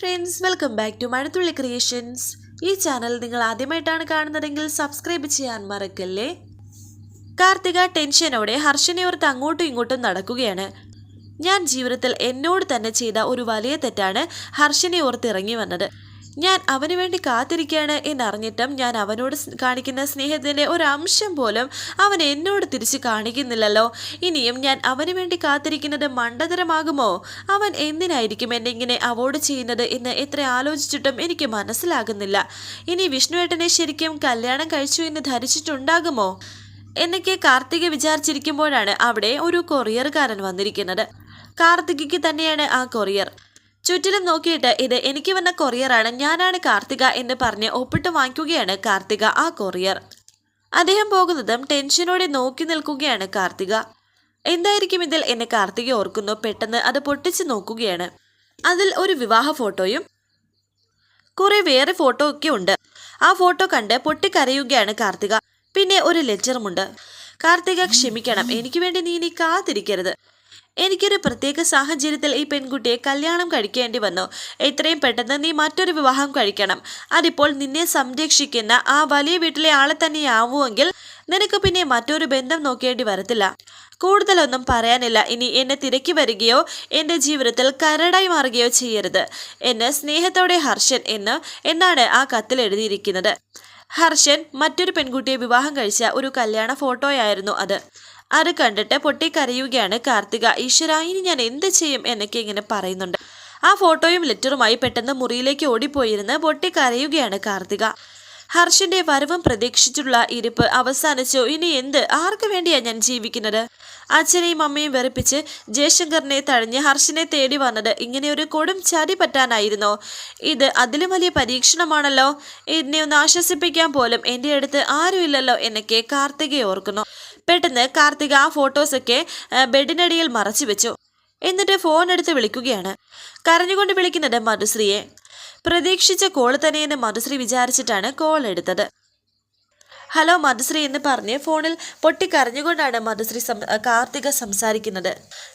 Friends welcome back to Mazhathulli creations ഈ channel നിങ്ങൾ ആദ്യമായിട്ടാണ് കാണുന്നതെങ്കിൽ സബ്സ്ക്രൈബ് ചെയ്യാൻ മറക്കല്ലേ? കാർത്തിക ടെൻഷനോടെ ഹർഷനെ ഓർത്ത് അങ്ങോട്ടും ഇങ്ങോട്ടും നടക്കുകയാണ്. ഞാൻ ജീവിതത്തിൽ എന്നോട് തന്നെ ചെയ്ത ഒരു വലിയ തെറ്റാണ് ഹർഷനെ ഓർത്ത് ഇറങ്ങി വന്നത്. ഞാൻ അവന് വേണ്ടി കാത്തിരിക്കുകയാണ് എന്നറിഞ്ഞിട്ടും ഞാൻ അവനോട് കാണിക്കുന്ന സ്നേഹത്തിന്റെ ഒരു അംശം പോലും അവൻ എന്നോട് തിരിച്ച് കാണിക്കുന്നില്ലല്ലോ. ഇനിയും ഞാൻ അവന് വേണ്ടി കാത്തിരിക്കുന്നത് മണ്ടതരമാകുമോ അവൻ എന്തിനായിരിക്കും എന്നെ ഇങ്ങനെ അവോയ്ഡ് ചെയ്യുന്നത് എന്ന് എത്ര ആലോചിച്ചിട്ടും എനിക്ക് മനസ്സിലാകുന്നില്ല. ഇനി വിഷ്ണുവേട്ടനെ ശരിക്കും കല്യാണം കഴിച്ചു എന്ന് ധരിച്ചിട്ടുണ്ടാകുമോ? എന്നൊക്കെ കാർത്തിക വിചാരിച്ചിരിക്കുമ്പോഴാണ് അവിടെ ഒരു കൊറിയറുകാരൻ വന്നിരിക്കുന്നത്. കാർത്തികയ്ക്ക് തന്നെയാണ് ആ കൊറിയർ. ചുറ്റിലും നോക്കിയിട്ട് ഇത് എനിക്ക് വന്ന കൊറിയറാണ് ഞാനാണ് കാർത്തിക എന്ന് പറഞ്ഞ് ഒപ്പിട്ട് വാങ്ങിക്കുകയാണ് കാർത്തിക ആ കൊറിയർ. അദ്ദേഹം പോകുന്നതും ടെൻഷനോടെ നോക്കി നിൽക്കുകയാണ് കാർത്തിക. എന്തായിരിക്കും ഇതിൽ എന്നെ കാർത്തിക ഓർക്കുന്നു പെട്ടെന്ന് അത് പൊട്ടിച്ച് നോക്കുകയാണ്. അതിൽ ഒരു വിവാഹ ഫോട്ടോയും കുറെ വേറെ ഫോട്ടോ ഒക്കെ ഉണ്ട്. ആ ഫോട്ടോ കണ്ട് പൊട്ടിക്കരയുകയാണ് കാർത്തിക. പിന്നെ ഒരു ലെറ്ററുമുണ്ട് കാർത്തിക ക്ഷമിക്കണം എനിക്ക് വേണ്ടി നീ ഇനി കാത്തിരിക്കരുത്. എനിക്കൊരു പ്രത്യേക സാഹചര്യത്തിൽ ഈ പെൺകുട്ടിയെ കല്യാണം കഴിക്കേണ്ടി വന്നു. എത്രയും പെട്ടെന്ന് നീ മറ്റൊരു വിവാഹം കഴിക്കണം. അതിപ്പോൾ നിന്നെ സംരക്ഷിക്കുന്ന ആ വലിയ വീട്ടിലെ ആളെ തന്നെയാവുമെങ്കിൽ നിനക്ക് പിന്നെ മറ്റൊരു ബന്ധം നോക്കേണ്ടി വരത്തില്ല. കൂടുതലൊന്നും പറയാനില്ല. ഇനി എന്നെ തിരക്കി വരികയോ എന്റെ ജീവിതത്തിൽ കരടായി മാറുകയോ ചെയ്യരുത്. എന്ന് സ്നേഹത്തോടെ ഹർഷൻ എന്ന് എന്നാണ് ആ കത്തിൽ എഴുതിയിരിക്കുന്നത്. ഹർഷൻ മറ്റൊരു പെൺകുട്ടിയെ വിവാഹം കഴിച്ച ഒരു കല്യാണ ഫോട്ടോയായിരുന്നു അത്. അത് കണ്ടിട്ട് പൊട്ടിക്കരയുകയാണ് കാർത്തിക. ഈശ്വര ഇനി ഞാൻ എന്ത് ചെയ്യും? എന്നൊക്കെ ഇങ്ങനെ പറയുന്നുണ്ട്. ആ ഫോട്ടോയും ലെറ്ററുമായി പെട്ടെന്ന് മുറിയിലേക്ക് ഓടിപ്പോയിരുന്ന് പൊട്ടിക്കരയുകയാണ് കാർത്തിക. ഹർഷന്റെ വരവും പ്രതീക്ഷിച്ചുള്ള ഇരിപ്പ് അവസാനിച്ചു. ഇനി എന്ത്? ആർക്ക് വേണ്ടിയാ ഞാൻ ജീവിക്കുന്നത്? അച്ഛനെയും അമ്മയും വെറുപ്പിച്ച് ജയശങ്കറിനെ തഴഞ്ഞ് ഹർഷനെ തേടി വന്നത് ഇങ്ങനെ ഒരു കൊടും ചതി പറ്റാനായിരുന്നോ. ഇത് അതിലും വലിയ പരീക്ഷണമാണല്ലോ. എന്നെ ഒന്ന് ആശ്വസിപ്പിക്കാൻ പോലും എന്റെ അടുത്ത് ആരുമില്ലല്ലോ എന്നൊക്കെ കാർത്തികയെ ഓർക്കുന്നു. പെട്ടെന്ന് കാർത്തിക ആ ഫോട്ടോസൊക്കെ ബെഡിനടിയിൽ മറച്ചു വെച്ചു. എന്നിട്ട് ഫോൺ എടുത്ത് വിളിക്കുകയാണ്. കരഞ്ഞുകൊണ്ട് വിളിക്കുന്നത് മധുശ്രീയെ. പ്രതീക്ഷിച്ച കോൾ തന്നെയെന്ന് മധുശ്രീ വിചാരിച്ചിട്ടാണ് കോൾ എടുത്തത്. ഹലോ മധുശ്രീ എന്ന് പറഞ്ഞ് ഫോണിൽ പൊട്ടിക്കരഞ്ഞുകൊണ്ടാണ് മധുശ്രീ കാർത്തിക സംസാരിക്കുന്നത്.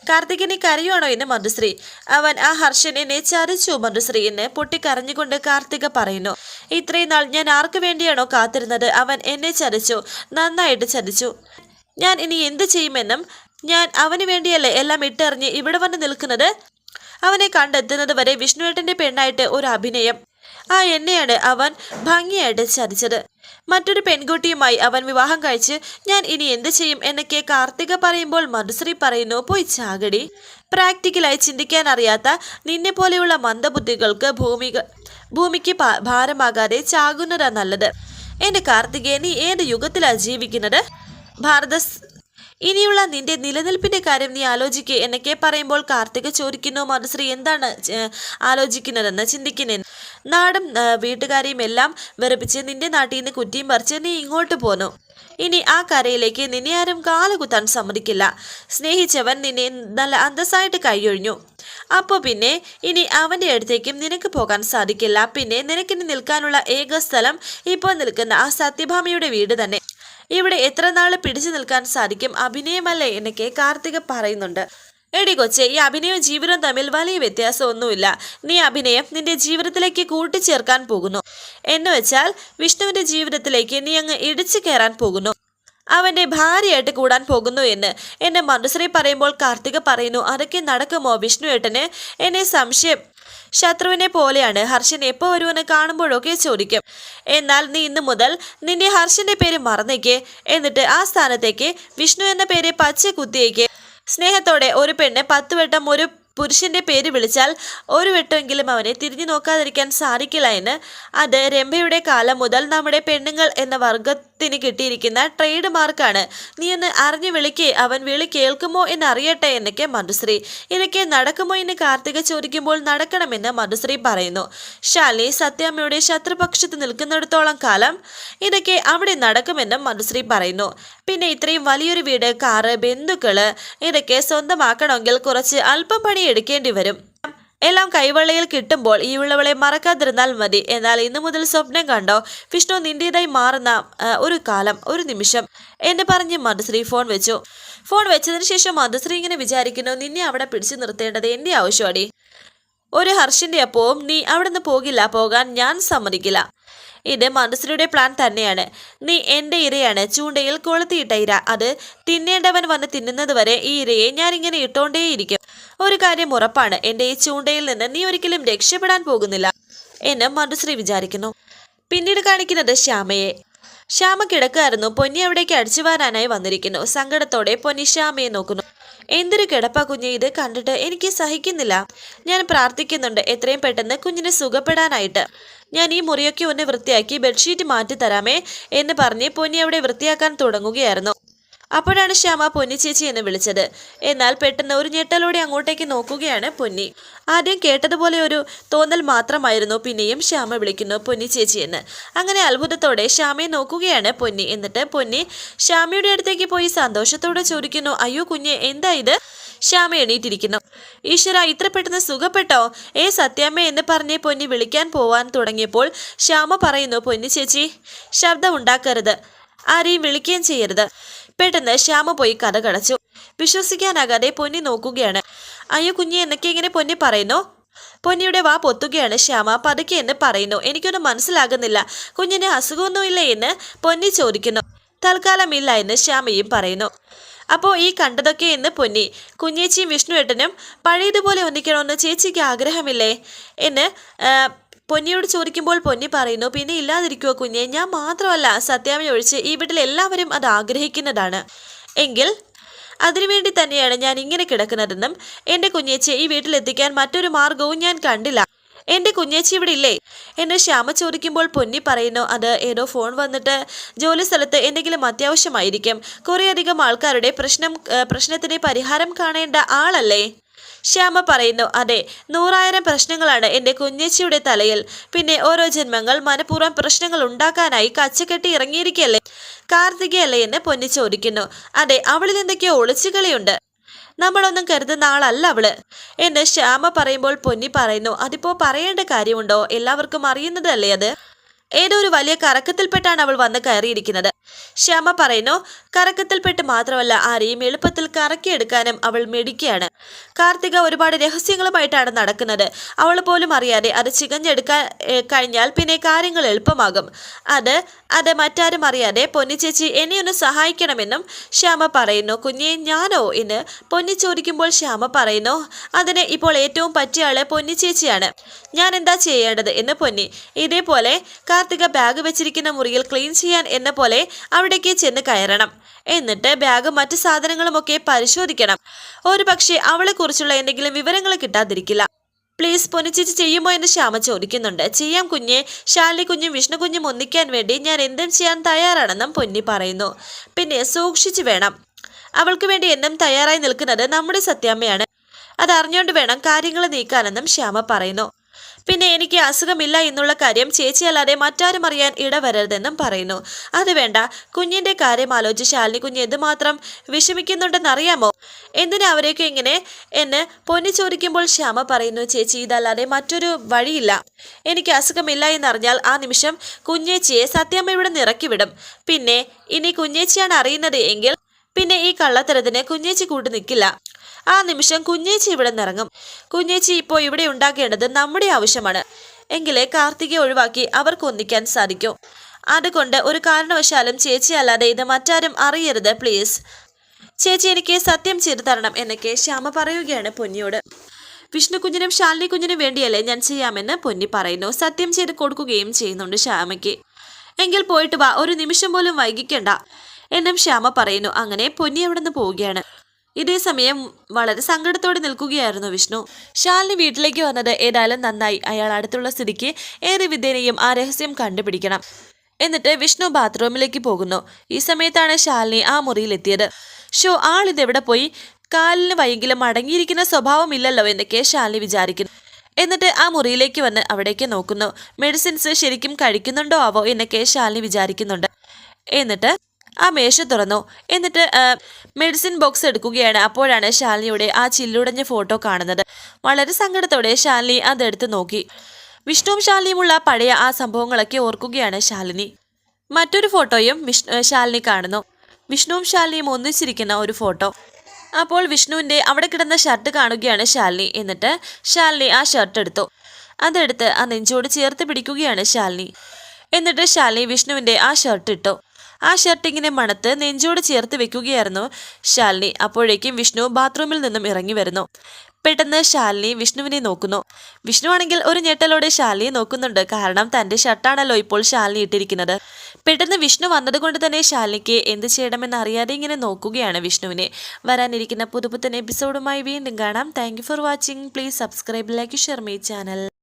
കാർത്തികനെ കരയുവാണോ എന്ന് മധുശ്രീ? അവൻ ആ ഹർഷൻ എന്നെ ചതിച്ചു മധുശ്രീ എന്ന് പൊട്ടിക്കരഞ്ഞുകൊണ്ട് കാർത്തിക പറയുന്നു. ഇത്രയും നാൾ ഞാൻ ആർക്കു വേണ്ടിയാണോ കാത്തിരുന്നത്? അവൻ എന്നെ ചതിച്ചു നന്നായിട്ട് ചതിച്ചു. ഞാൻ ഇനി എന്ത് ചെയ്യുമെന്നും ഞാൻ അവന് വേണ്ടിയല്ലേ എല്ലാം ഇട്ടെറിഞ്ഞ് ഇവിടെ വന്ന് നിൽക്കുന്നത്? അവനെ കണ്ടെത്തുന്നത് വരെ വിഷ്ണുവേട്ടന്റെ പെണ്ണായിട്ട് ഒരു അഭിനയം. ആ എന്നെയാണ് അവൻ ഭംഗിയായിട്ട് ചതിച്ചത്. മറ്റൊരു പെൺകുട്ടിയുമായി അവൻ വിവാഹം കഴിച്ച് ഞാൻ ഇനി എന്ത് ചെയ്യും എന്നൊക്കെ കാർത്തിക പറയുമ്പോൾ മധുശ്രീ പറയുന്നു പോയി ചാകടി. പ്രാക്ടിക്കലായി ചിന്തിക്കാൻ അറിയാത്ത നിന്നെ പോലെയുള്ള മന്ദബുദ്ധികൾക്ക് ഭൂമിക ഭൂമിക്ക് ഭാരമാകാതെ ചാകുന്നതാ നല്ലത്. എന്റെ കാർത്തികയെ നീ ഏത് യുഗത്തിലാ ജീവിക്കുന്നത്? ഭാരത ഇനിയുള്ള നിന്റെ നിലനിൽപ്പിന്റെ കാര്യം നീ ആലോചിക്കുക എന്നൊക്കെ പറയുമ്പോൾ കാർത്തിക ചോദിക്കുന്നു മധുശ്രീ എന്താണ് ആലോചിക്കുന്നതെന്ന് ചിന്തിക്കുന്നേ? നാടും വീട്ടുകാരെയും എല്ലാം വെറുപ്പിച്ച് നിന്റെ നാട്ടിൽ നിന്ന് കുറ്റിയും പറിച്ച് നീ ഇങ്ങോട്ട് പോന്നു. ഇനി ആ കരയിലേക്ക് നിന്നെ ആരും കാലുകുത്താൻ സമ്മതിക്കില്ല. സ്നേഹിച്ചവൻ നിന്നെ നല്ല അന്തസ്സായിട്ട് കൈയൊഴിഞ്ഞു. അപ്പോൾ പിന്നെ ഇനി അവന്റെ അടുത്തേക്കും നിനക്ക് പോകാൻ സാധിക്കില്ല. പിന്നെ നിനക്കിനി നിൽക്കാനുള്ള ഏക സ്ഥലം ഇപ്പോൾ നിൽക്കുന്ന ആ സത്യഭാമയുടെ വീട് തന്നെ. ഇവിടെ എത്ര നാൾ പിടിച്ചു നിൽക്കാൻ സാധിക്കും അഭിനയമല്ലേ എന്നൊക്കെ കാർത്തിക പറയുന്നുണ്ട്. എടി കൊച്ചെ ഈ അഭിനയവും ജീവിതവും തമ്മിൽ വലിയ വ്യത്യാസമൊന്നുമില്ല. നീ അഭിനയം നിന്റെ ജീവിതത്തിലേക്ക് കൂട്ടിച്ചേർക്കാൻ പോകുന്നു. എന്ന് വെച്ചാൽ വിഷ്ണുവിന്റെ ജീവിതത്തിലേക്ക് നീ അങ്ങ് ഇടിച്ചു കയറാൻ പോകുന്നു. അവന്റെ ഭാര്യയായിട്ട് കൂടാൻ പോകുന്നു എന്ന്. എന്നെ മനുശ്രീ പറയുമ്പോൾ കാർത്തിക പറയുന്നു അതൊക്കെ നടക്കുമോ വിഷ്ണു ഏട്ടന്? എന്നെ സംശയം. ശത്രുവിനെ പോലെയാണ്. ഹർഷൻ എപ്പോൾ വരുമെന്ന് കാണുമ്പോഴൊക്കെ ചോദിക്കും. എന്നാൽ നീ ഇന്നു മുതൽ നിന്റെ ഹർഷന്റെ പേര് മറന്നേക്ക്. എന്നിട്ട് ആ സ്ഥാനത്തേക്ക് വിഷ്ണു എന്ന പേര് പച്ച കുത്തിയേക്ക് സ്നേഹത്തോടെ ഒരു പെണ്ണ് പത്തുവട്ടം ഒരു പുരുഷന്റെ പേര് വിളിച്ചാൽ ഒരു വട്ടമെങ്കിലും അവനെ തിരിഞ്ഞു നോക്കാതിരിക്കാൻ സാധിക്കില്ല എന്ന് അത് രംഭയുടെ കാലം മുതൽ നമ്മുടെ പെണ്ണുങ്ങൾ എന്ന വർഗത്തിന് കിട്ടിയിരിക്കുന്ന ട്രേഡ് മാർക്കാണ്. നീ ഒന്ന് അറിഞ്ഞു വിളിക്കേ അവൻ വിളി കേൾക്കുമോ എന്ന് അറിയട്ടെ എന്നൊക്കെ മധുശ്രീ. ഇതൊക്കെ നടക്കുമോ എന്ന് കാർത്തിക ചോദിക്കുമ്പോൾ നടക്കണമെന്ന് മധുശ്രീ പറയുന്നു. ശാലി സത്യാമ്മയുടെ ശത്രുപക്ഷത്ത് നിൽക്കുന്നിടത്തോളം കാലം ഇതൊക്കെ അവിടെ നടക്കുമെന്നും മധുശ്രീ പറയുന്നു. പിന്നെ ഇത്രയും വലിയൊരു വീട് കാറ് ബന്ധുക്കൾ ഇതൊക്കെ സ്വന്തമാക്കണമെങ്കിൽ കുറച്ച് അല്പം പണി എടുക്കേണ്ടി വരും. എല്ലാം കൈവെള്ളയിൽ കിട്ടുമ്പോൾ ഈ ഉള്ളവളെ മറക്കാതിരുന്നാൽ മതി. എന്നാൽ ഇന്നു മുതൽ സ്വപ്നം കണ്ടോ? വിഷ്ണു നിന്റേതായി മാറുന്ന ഒരു കാലം ഒരു നിമിഷം. എന്ന് പറഞ്ഞ് മധുശ്രീ ഫോൺ വെച്ചു. ഫോൺ വെച്ചതിന് ശേഷം മധുശ്രീ ഇങ്ങനെ വിചാരിക്കുന്നു നിന്നെ അവിടെ പിടിച്ചു നിർത്തേണ്ടത് എന്റെ ആവശ്യമാടി ഒരു ഹർഷിന്റെ അപ്പവും നീ അവിടെ നിന്ന് പോകില്ല. പോകാൻ ഞാൻ സമ്മതിക്കില്ല. ഇത് മനസ്സിലൂടെ പ്ലാൻ തന്നെയാണ്. നീ എന്റെ ഇരയാണ് ചൂണ്ടയിൽ കൊളുത്തിയിട്ട ഇര. അത് തിന്നേണ്ടവൻ വന്ന് തിന്നുന്നത് വരെ ഈ ഇരയെ ഞാൻ ഇങ്ങനെ ഇട്ടോണ്ടേയിരിക്കും. ഒരു കാര്യം ഉറപ്പാണ് എന്റെ ഈ ചൂണ്ടയിൽ നിന്ന് നീ ഒരിക്കലും രക്ഷപ്പെടാൻ പോകുന്നില്ല എന്ന് മനുശ്രീ വിചാരിക്കുന്നു. പിന്നീട് കാണിക്കുന്നത് ശ്യാമയെ. ശ്യാമ കിടക്കായിരുന്നു. പൊന്നി അവിടേക്ക് അടിച്ചു വാരാനായി വന്നിരിക്കുന്നു. സങ്കടത്തോടെ പൊന്നി ശ്യാമയെ നോക്കുന്നു. എന്തൊരു കിടപ്പാ കുഞ്ഞ് ഇത് കണ്ടിട്ട് എനിക്ക് സഹിക്കുന്നില്ല. ഞാൻ പ്രാർത്ഥിക്കുന്നുണ്ട്. എത്രയും പെട്ടെന്ന് കുഞ്ഞിന് സുഖപ്പെടാനായിട്ട്. ഞാൻ ഈ മുറിയൊക്കെ ഒന്ന് വൃത്തിയാക്കി ബെഡ്ഷീറ്റ് മാറ്റി തരാമേ എന്ന് പറഞ്ഞ് പൊന്നി അവിടെ വൃത്തിയാക്കാൻ തുടങ്ങുകയായിരുന്നു. അപ്പോഴാണ് ശ്യാമ പൊന്നി ചേച്ചി എന്ന് വിളിച്ചത്. എന്നാൽ പെട്ടെന്ന് ഒരു ഞെട്ടലോടെ അങ്ങോട്ടേക്ക് നോക്കുകയാണ് പൊന്നി. ആദ്യം കേട്ടതുപോലെ ഒരു തോന്നൽ മാത്രമായിരുന്നു പിന്നെയും ശ്യാമ വിളിക്കുന്നു പൊന്നി ചേച്ചി എന്ന്. അങ്ങനെ അത്ഭുതത്തോടെ ശ്യാമയെ നോക്കുകയാണ് പൊന്നി. എന്നിട്ട് പൊന്നി ശ്യാമയുടെ അടുത്തേക്ക് പോയി സന്തോഷത്തോടെ ചോദിക്കുന്നു അയ്യോ കുഞ്ഞെ എന്താ ഇത്? ശ്യാമ എണീറ്റിരിക്കുന്നു. ഈശ്വര ഇത്ര പെട്ടെന്ന് സുഖപ്പെട്ടോ? ഏ സത്യാമ്മ എന്ന് പറഞ്ഞ് പൊന്നി വിളിക്കാൻ പോവാൻ തുടങ്ങിയപ്പോൾ ശ്യാമ പറയുന്നു പൊന്നി ചേച്ചി ശബ്ദം ഉണ്ടാക്കരുത്. ആരെയും വിളിക്കുകയും ചെയ്യരുത്. പെട്ടെന്ന് ശ്യാമ പോയി കഥ കടച്ചു. വിശ്വസിക്കാനാകാതെ പൊന്നി നോക്കുകയാണ്. അയ്യോ കുഞ്ഞി എന്നൊക്കെ ഇങ്ങനെ പൊന്നി പറയുന്നു? പൊന്നിയുടെ വാ പൊത്തുകയാണ് ശ്യാമ. പതുക്കെ എന്ന് പറയുന്നു? എനിക്കൊന്നും മനസ്സിലാകുന്നില്ല. കുഞ്ഞിന് അസുഖമൊന്നുമില്ല എന്ന് പൊന്നി ചോദിക്കുന്നു. തൽക്കാലം ഇല്ല എന്ന് ശ്യാമയും പറയുന്നു. അപ്പോൾ ഈ കണ്ടതൊക്കെ എന്ന് പൊന്നി. കുഞ്ഞേച്ചിയും വിഷ്ണുവേട്ടനും പഴയതുപോലെ ഒന്നിക്കണമെന്ന് ചേച്ചിക്ക് ആഗ്രഹമില്ലേ? എന്ന് പൊന്നിയോട് ചോദിക്കുമ്പോൾ പൊന്നി പറയുന്നു പിന്നെ ഇല്ലാതിരിക്കുമോ കുഞ്ഞെ? ഞാൻ മാത്രമല്ല സത്യാമ്മ ഒഴിച്ച് ഈ വീട്ടിൽ എല്ലാവരും അത് ആഗ്രഹിക്കുന്നതാണ്. എങ്കിൽ അതിനുവേണ്ടി തന്നെയാണ് ഞാൻ ഇങ്ങനെ കിടക്കുന്നതെന്നും എന്റെ കുഞ്ഞേച്ചി ഈ വീട്ടിലെത്തിക്കാൻ മറ്റൊരു മാർഗവും ഞാൻ കണ്ടില്ല. എന്റെ കുഞ്ഞേച്ചി ഇവിടെ ഇല്ലേ? എന്നെ ശ്യാമ ചോദിക്കുമ്പോൾ പൊന്നി പറയുന്നു അത് ഏതോ ഫോൺ വന്നിട്ട് ജോലി സ്ഥലത്ത് എന്തെങ്കിലും അത്യാവശ്യമായിരിക്കും. കുറേയധികം ആൾക്കാരുടെ പ്രശ്നം പ്രശ്നത്തിന് പരിഹാരം കാണേണ്ട ആളല്ലേ? ശ്യാമ പറയുന്നു അതെ നൂറായിരം പ്രശ്നങ്ങളാണ് എന്റെ കുഞ്ഞേച്ചിയുടെ തലയിൽ. പിന്നെ ഓരോ ജന്മങ്ങൾ മനഃപൂർവം പ്രശ്നങ്ങൾ ഉണ്ടാക്കാനായി കച്ചക്കെട്ടി ഇറങ്ങിയിരിക്കല്ലേ കാർത്തികയല്ലേ എന്ന് പൊന്നി ചോദിക്കുന്നു. അതെ അവളിൽ എന്തൊക്കെയോ ഒളിച്ചുകളിയുണ്ട്. നമ്മളൊന്നും കരുതുന്ന ആളല്ല അവൾ. എന്ന് ശ്യാമ പറയുമ്പോൾ പൊന്നി പറയുന്നു അതിപ്പോ പറയേണ്ട കാര്യമുണ്ടോ? എല്ലാവർക്കും അറിയുന്നതല്ലേ അത്? ഏതോ ഒരു വലിയ കറക്കത്തിൽപ്പെട്ടാണ് അവൾ വന്ന് കയറിയിരിക്കുന്നത്. ശ്യാമ പറയുന്നു കറക്കത്തിൽപ്പെട്ട് മാത്രമല്ല ആരെയും എളുപ്പത്തിൽ കറക്കിയെടുക്കാനും അവൾ മെടിക്കുകയാണ് കാർത്തിക ഒരുപാട് രഹസ്യങ്ങളുമായിട്ടാണ് നടക്കുന്നത്. അവൾ പോലും അറിയാതെ അത് ചികഞ്ഞെടുക്കാൻ കഴിഞ്ഞാൽ പിന്നെ കാര്യങ്ങൾ എളുപ്പമാകും. അത് അത് മറ്റാരും അറിയാതെ പൊന്നിച്ചേച്ചി എന്നെ ഒന്ന് സഹായിക്കണമെന്നും ശ്യാമ പറയുന്നു. കുഞ്ഞെ ഞാനോ എന്ന് പൊന്നി ചോദിക്കുമ്പോൾ ശ്യാമ പറയുന്നു അതിന് ഇപ്പോൾ ഏറ്റവും പറ്റിയ ആൾ പൊന്നിച്ചേച്ചിയാണ് ഞാൻ എന്താ ചെയ്യേണ്ടത്? എന്ന് പൊന്നി. ഇതേപോലെ കാർത്തിക ബാഗ് വെച്ചിരിക്കുന്ന മുറിയിൽ ക്ലീൻ ചെയ്യാൻ എന്ന പോലെ അവിടേക്ക് ചെന്ന് കയറണം. എന്നിട്ട് ബാഗ് മറ്റു സാധനങ്ങളുമൊക്കെ പരിശോധിക്കണം. ഒരു പക്ഷേ അവളെക്കുറിച്ചുള്ള എന്തെങ്കിലും വിവരങ്ങൾ കിട്ടാതിരിക്കില്ല. പ്ലീസ് പൊനിച്ചിച്ച് ചെയ്യുമോ എന്ന് ശ്യാമ ചോദിക്കുന്നുണ്ട്. ചെയ്യാം കുഞ്ഞെ. ശാലി കുഞ്ഞും വിഷ്ണു കുഞ്ഞും ഒന്നിക്കാൻ വേണ്ടി ഞാൻ എന്തും ചെയ്യാൻ തയ്യാറാണെന്നും പൊന്നി പറയുന്നു. പിന്നെ സൂക്ഷിച്ചു വേണം. അവൾക്ക് വേണ്ടി എന്നും തയ്യാറായി നിൽക്കുന്നത് നമ്മുടെ സത്യാമ്മയാണ്. അത് അറിഞ്ഞുകൊണ്ട് വേണം കാര്യങ്ങൾ നീക്കാനെന്നും ശ്യാമ പറയുന്നു. പിന്നെ എനിക്ക് അസുഖമില്ല എന്നുള്ള കാര്യം ചേച്ചിയല്ലാതെ മറ്റാരും അറിയാൻ ഇടവരരുതെന്നും പറയുന്നു. അത് വേണ്ട. കുഞ്ഞിന്റെ കാര്യം ആലോചിച്ച് ശാലിനി കുഞ്ഞ് എന്തുമാത്രം വിഷമിക്കുന്നുണ്ടെന്നറിയാമോ? എന്തിനാ അവരെയൊക്കെ ഇങ്ങനെ എന്ന് പൊന്നി ചോദിക്കുമ്പോൾ ശ്യാമ പറയുന്നു ചേച്ചി ഇതല്ലാതെ മറ്റൊരു വഴിയില്ല. എനിക്ക് അസുഖമില്ല എന്നറിഞ്ഞാൽ ആ നിമിഷം കുഞ്ഞേച്ചിയെ സത്യമ്മയുടെ നിറക്കി വിടും പിന്നെ ഇനി കുഞ്ഞേച്ചിയാണ് അറിയുന്നത് എങ്കിൽ പിന്നെ ഈ കള്ളത്തരത്തിന് കുഞ്ഞേച്ചി കൂട്ടു നിൽക്കില്ല. ആ നിമിഷം കുഞ്ഞേച്ചി ഇവിടെ നിറങ്ങും കുഞ്ഞേച്ചി ഇപ്പോൾ ഇവിടെ ഉണ്ടാക്കേണ്ടത് നമ്മുടെ ആവശ്യമാണ്. എങ്കിലേ കാർത്തികയെ ഒഴിവാക്കി അവർക്ക് ഒന്നിക്കാൻ സാധിക്കും. അതുകൊണ്ട് ഒരു കാരണവശാലും ചേച്ചി അല്ലാതെ ഇത് മറ്റാരും അറിയരുത് പ്ലീസ്. ചേച്ചി എനിക്ക് സത്യം ചെയ്തു തരണം എന്നൊക്കെ ശ്യാമ പറയുകയാണ് പൊന്നിയോട്. വിഷ്ണു കുഞ്ഞിനും ശാലിനി കുഞ്ഞിനും വേണ്ടിയല്ലേ ഞാൻ ചെയ്യാമെന്ന് പൊന്നി പറയുന്നു. സത്യം ചെയ്ത് കൊടുക്കുകയും ചെയ്യുന്നുണ്ട് ശ്യാമയ്ക്ക്. എങ്കിൽ പോയിട്ട് വാ ഒരു നിമിഷം പോലും വൈകിക്കണ്ട എന്നും ശ്യാമ പറയുന്നു. അങ്ങനെ പൊന്നി അവിടെ നിന്ന് പോവുകയാണ്. ഇതേ സമയം വളരെ സങ്കടത്തോടെ നിൽക്കുകയായിരുന്നു വിഷ്ണു. ശാലിനി വീട്ടിലേക്ക് വന്നത് ഏതായാലും നന്നായി. അയാൾ അടുത്തുള്ള സ്ഥിതിക്ക് ഏത് വിദ്യനെയും ആ രഹസ്യം കണ്ടുപിടിക്കണം. എന്നിട്ട് വിഷ്ണു ബാത്റൂമിലേക്ക് പോകുന്നു. ഈ സമയത്താണ് ശാലിനി ആ മുറിയിലെത്തിയത്. ഷോ ആളിതെവിടെ പോയി? കാലിന് വൈകിലും അടങ്ങിയിരിക്കുന്ന സ്വഭാവമില്ലല്ലോ എന്നൊക്കെ ശാലിനി വിചാരിക്കുന്നു. എന്നിട്ട് ആ മുറിയിലേക്ക് വന്ന് അവിടേക്ക് നോക്കുന്നു. മെഡിസിൻസ് ശരിക്കും കഴിക്കുന്നുണ്ടോ ആവോ എന്നൊക്കെ ശാലിനി വിചാരിക്കുന്നുണ്ട്. എന്നിട്ട് ആ മേശ തുറന്നു. എന്നിട്ട് മെഡിസിൻ ബോക്സ് എടുക്കുകയാണ്. അപ്പോഴാണ് ശാലിനിയുടെ ആ ചില്ലുടഞ്ഞ ഫോട്ടോ കാണുന്നത്. വളരെ സങ്കടത്തോടെ ശാലിനി അതെടുത്ത് നോക്കി. വിഷ്ണുവും ശാലിനിയുമുള്ള പഴയ ആ സംഭവങ്ങളൊക്കെ ഓർക്കുകയാണ് ശാലിനി. മറ്റൊരു ഫോട്ടോയും ശാലിനി കാണുന്നു. വിഷ്ണുവും ശാലിനിയും ഒന്നിച്ചിരിക്കുന്ന ഒരു ഫോട്ടോ അപ്പോൾ വിഷ്ണുവിന്റെ അവിടെ കിടന്ന ഷർട്ട് കാണുകയാണ് ശാലിനി. എന്നിട്ട് ശാലിനി ആ ഷർട്ട് എടുത്തു. അതെടുത്ത് ആ നെഞ്ചോട് ചേർത്ത് പിടിക്കുകയാണ് ശാലിനി. എന്നിട്ട് ശാലിനി വിഷ്ണുവിന്റെ ആ ഷർട്ട് ഇട്ടു. ആ ഷർട്ടിങ്ങിനെ മണത്ത് നെഞ്ചോട് ചേർത്ത് വെക്കുകയായിരുന്നു ശാലിനി. അപ്പോഴേക്കും വിഷ്ണു ബാത്റൂമിൽ നിന്നും ഇറങ്ങി വരുന്നു. പെട്ടെന്ന് ശാലിനി വിഷ്ണുവിനെ നോക്കുന്നു. വിഷ്ണു ആണെങ്കിൽ ഒരു ഞെട്ടലോടെ ശാലിനിയെ നോക്കുന്നുണ്ട്. കാരണം തന്റെ ഷർട്ടാണല്ലോ ഇപ്പോൾ ശാലിനി ഇട്ടിരിക്കുന്നത്. പെട്ടെന്ന് വിഷ്ണു വന്നതുകൊണ്ട് തന്നെ ശാലിനിക്ക് എന്ത് ചെയ്യണമെന്ന് അറിയാതെ ഇങ്ങനെ നോക്കുകയാണ് വിഷ്ണുവിനെ. വരാനിരിക്കുന്ന പുതുപുത്തൻ എപ്പിസോഡുമായി വീണ്ടും കാണാം. Thank for watching please subscribe like share my channel